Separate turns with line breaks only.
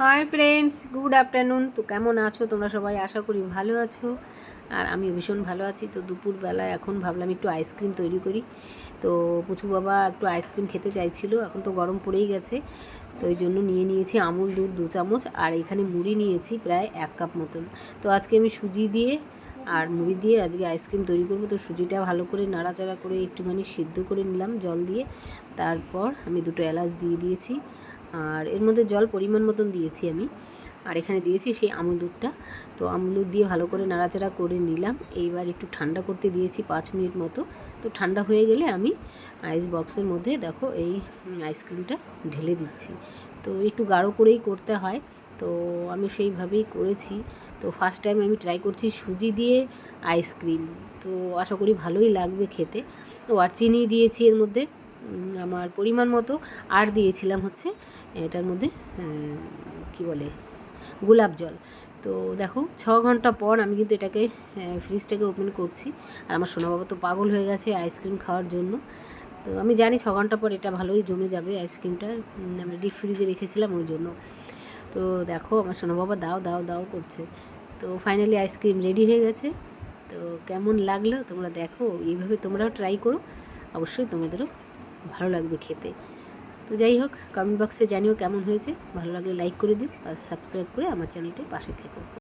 Hi friends good afternoon তো কেমন আছো? তোমরা সবাই আশা করি ভালো আছো। আর আমিও ভীষণ ভালো আছি। তো দুপুরবেলা এখন ভাবলাম একটু আইসক্রিম তৈরি করি। তো পুচু বাবা একটু আইসক্রিম খেতে চাইছিল। এখন তো গরম পড়েই গেছে। তো ওই জন্য নিয়ে নিয়েছি আমুল দুধ দু চামচ। আর এখানে মুড়ি নিয়েছি প্রায় এক কাপ মতন। তো আজকে আমি সুজি দিয়ে আর মুড়ি দিয়ে আজকে আইসক্রিম তৈরি করব। তো সুজিটা ভালো করে নাড়াচাড়া করে একটুখানি সিদ্ধ করে নিলাম জল দিয়ে। তারপর আমি দুটো এলাচ দিয়ে দিয়েছি। আর এর মধ্যে জল পরিমাণ মতন দিয়েছি আমি। আর এখানে দিয়েছি সেই আমুল দুধটা। তো আমুল দুধ দিয়ে ভালো করে নাড়াচাড়া করে নিলাম। এইবার একটু ঠান্ডা করতে দিয়েছি পাঁচ মিনিট মতো। তো ঠান্ডা হয়ে গেলে আমি আইস বক্সের মধ্যে দেখো এই আইসক্রিমটা ঢেলে দিচ্ছি। তো একটু গাঢ় করেই করতে হয়। তো আমি সেইভাবেই করেছি। তো ফার্স্ট টাইম আমি ট্রাই করছি সুজি দিয়ে আইসক্রিম তো আশা করি ভালোই লাগবে খেতে। তো আর চিনি দিয়েছি এর মধ্যে। আমার পরিমাণ মতো। আর দিয়েছিলাম হচ্ছে এটার মধ্যে কি বলে গোলাপ জল। তো দেখো ছ ঘণ্টা পর আমি কিন্তু এটাকে ফ্রিজটাকে ওপেন করছি। আর আমার সোনা বাবা তো পাগল হয়ে গেছে আইসক্রিম খাওয়ার জন্য। তো আমি জানি ছ ঘণ্টা পর এটা ভালোই জমে যাবে আইসক্রিমটা উম, আমি ডিপ ফ্রিজে রেখেছিলাম ওই জন্য। তো দেখো আমার সোনা বাবা দাও দাও দাও করছে। তো ফাইনালি আইসক্রিম রেডি হয়ে গেছে। তো কেমন লাগল তোমরা দেখো। এইভাবে তোমরাও ট্রাই করো। অবশ্যই তোমাদেরও ভালো লাগবে খেতে। তো যাই হোক কমেন্ট বক্সে জানিও কেমন হয়েছে। ভালো লাগলে লাইক করে দিও আর সাবস্ক্রাইব করে আমার চ্যানেলটি পাশে থেকো।